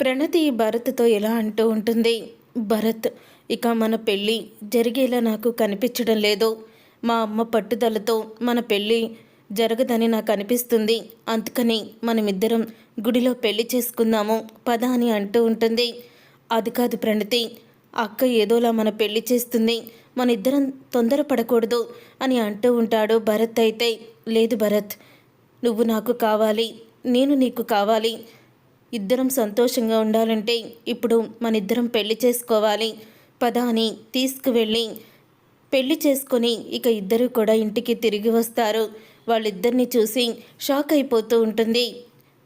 ప్రణతి భరత్తో ఎలా అంటూ ఉంటుంది. భరత్ ఇక మన పెళ్ళి జరిగేలా నాకు కనిపించడం లేదు. మా అమ్మ పట్టుదలతో మన పెళ్ళి జరగదని నాకు అనిపిస్తుంది. అందుకని మనమిద్దరం గుడిలో పెళ్ళి చేసుకుందాము పద అని అంటూ ఉంటుంది. అది కాదు ప్రణతి అక్క ఏదోలా మన పెళ్ళి చేస్తుంది. మన ఇద్దరం తొందరపడకూడదు అని అంటూ ఉంటాడు భరత్ అయితే. లేదు భరత్ నువ్వు నాకు కావాలి నేను నీకు కావాలి. ఇద్దరం సంతోషంగా ఉండాలంటే ఇప్పుడు మన ఇద్దరం పెళ్ళి చేసుకోవాలి. పద అని తీసుకువెళ్ళి పెళ్ళి చేసుకొని ఇక ఇద్దరు కూడా ఇంటికి తిరిగి వస్తారు. వాళ్ళిద్దరిని చూసి షాక్ అయిపోతూ ఉంటుంది.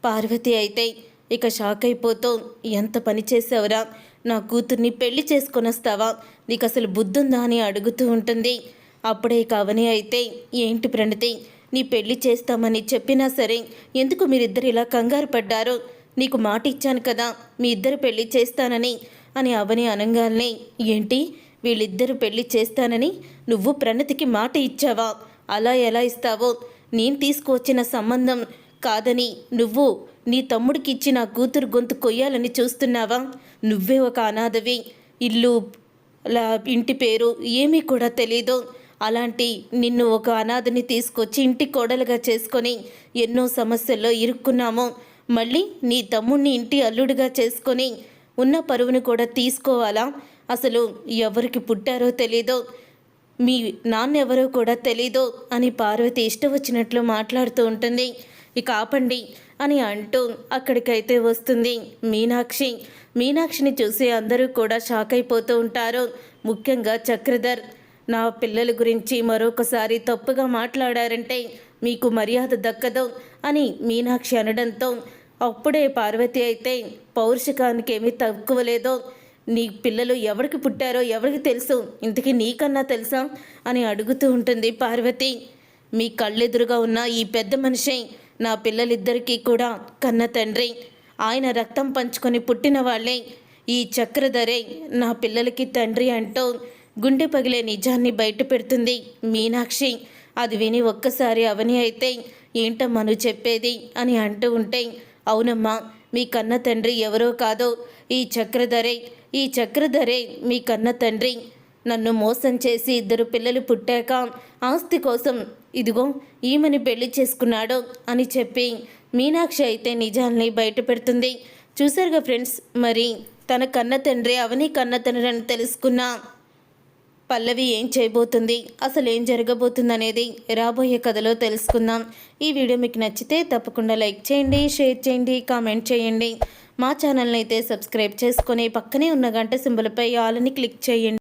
పార్వతి అయితే ఇక షాక్ అయిపోతూ ఎంత పని చేసావురా? నా కూతుర్ని పెళ్ళి చేసుకొని వస్తావా నీకు అసలు బుద్ధుందా? అని అడుగుతూ ఉంటుంది. అప్పుడే కవని అయితే ఏంటి ప్రణతి? నీ పెళ్ళి చేస్తామని చెప్పినా సరే ఎందుకు మీరిద్దరు ఇలా కంగారు పడ్డారు? నీకు మాట ఇచ్చాను కదా మీ ఇద్దరు పెళ్ళి చేస్తానని అని అవని అనంగాల్ని ఏంటి? వీళ్ళిద్దరు పెళ్ళి చేస్తానని నువ్వు ప్రణతికి మాట ఇచ్చావా? అలా ఎలా ఇస్తావో? నేను తీసుకువచ్చిన సంబంధం కాదని నువ్వు నీ తమ్ముడికి ఇచ్చి నా కూతురు గొంతు కొయ్యాలని చూస్తున్నావా? నువ్వే ఒక అనాథవి. ఇల్లు ఇంటి పేరు ఏమీ కూడా తెలీదు. అలాంటి నిన్ను ఒక అనాథని తీసుకొచ్చి ఇంటి కోడలుగా చేసుకొని ఎన్నో సమస్యల్లో ఇరుక్కున్నాము. మళ్ళీ నీ తమ్ముణ్ణి ఇంటి అల్లుడిగా చేసుకొని ఉన్న పరువును కూడా తీసుకోవాలా? అసలు ఎవరికి పుట్టారో తెలీదో మీ నాన్నెవరో కూడా తెలీదో అని పార్వతి ఇష్టం వచ్చినట్లు మాట్లాడుతూ ఉంటుంది. ఇక ఆపండి అని అంటూ అక్కడికైతే వస్తుంది మీనాక్షి. మీనాక్షిని చూసి అందరూ కూడా షాక్ అయిపోతూ ఉంటారు. ముఖ్యంగా చక్రధర్ నా పిల్లల గురించి మరొకసారి తప్పుగా మాట్లాడారంటే మీకు మర్యాద దక్కదు అని మీనాక్షి అనడంతో అప్పుడే పార్వతి అయితే పౌరుషకానికి ఏమీ తక్కువ లేదో. నీ పిల్లలు ఎవరికి పుట్టారో ఎవరికి తెలుసు? ఇంతకీ నీకన్నా తెలుసా? అని అడుగుతూ ఉంటుంది పార్వతి. మీ కళ్ళెదురుగా ఉన్న ఈ పెద్ద మనిషి నా పిల్లలిద్దరికీ కూడా కన్న తండ్రి. ఆయన రక్తం పంచుకొని పుట్టిన వాళ్ళే. ఈ చక్రధరే నా పిల్లలకి తండ్రి అంటూ గుండె పగిలే నిజాన్ని బయట పెడుతుంది మీనాక్షి. అది విని ఒక్కసారి అవని అయితే ఏంటమ్మా నువ్వు చెప్పేది? అని అంటూ ఉంటే అవునమ్మా మీ కన్న తండ్రి ఎవరో కాదో ఈ చక్రధరే ఈ చక్రధరే మీ కన్న తండ్రి. నన్ను మోసం చేసి ఇద్దరు పిల్లలు పుట్టాక ఆస్తి కోసం ఇదిగో ఈమెని పెళ్ళి చేసుకున్నాడు అని చెప్పి మీనాక్షి అయితే నిజాల్ని బయట పెడుతుంది. చూసారుగా ఫ్రెండ్స్ మరి తన కన్న తండ్రి అవని కన్న తండ్రి అని తెలుసుకున్న పల్లవి ఏం చేయబోతుంది? అసలు ఏం జరగబోతుంది అనేది రాబోయే కథలో తెలుసుకుందాం. ఈ వీడియో మీకు నచ్చితే తప్పకుండా లైక్ చేయండి షేర్ చేయండి కామెంట్ చేయండి. మా ఛానల్ని అయితే సబ్స్క్రైబ్ చేసుకొని పక్కనే ఉన్న గంట సింబల్పై ఆలని క్లిక్ చేయండి.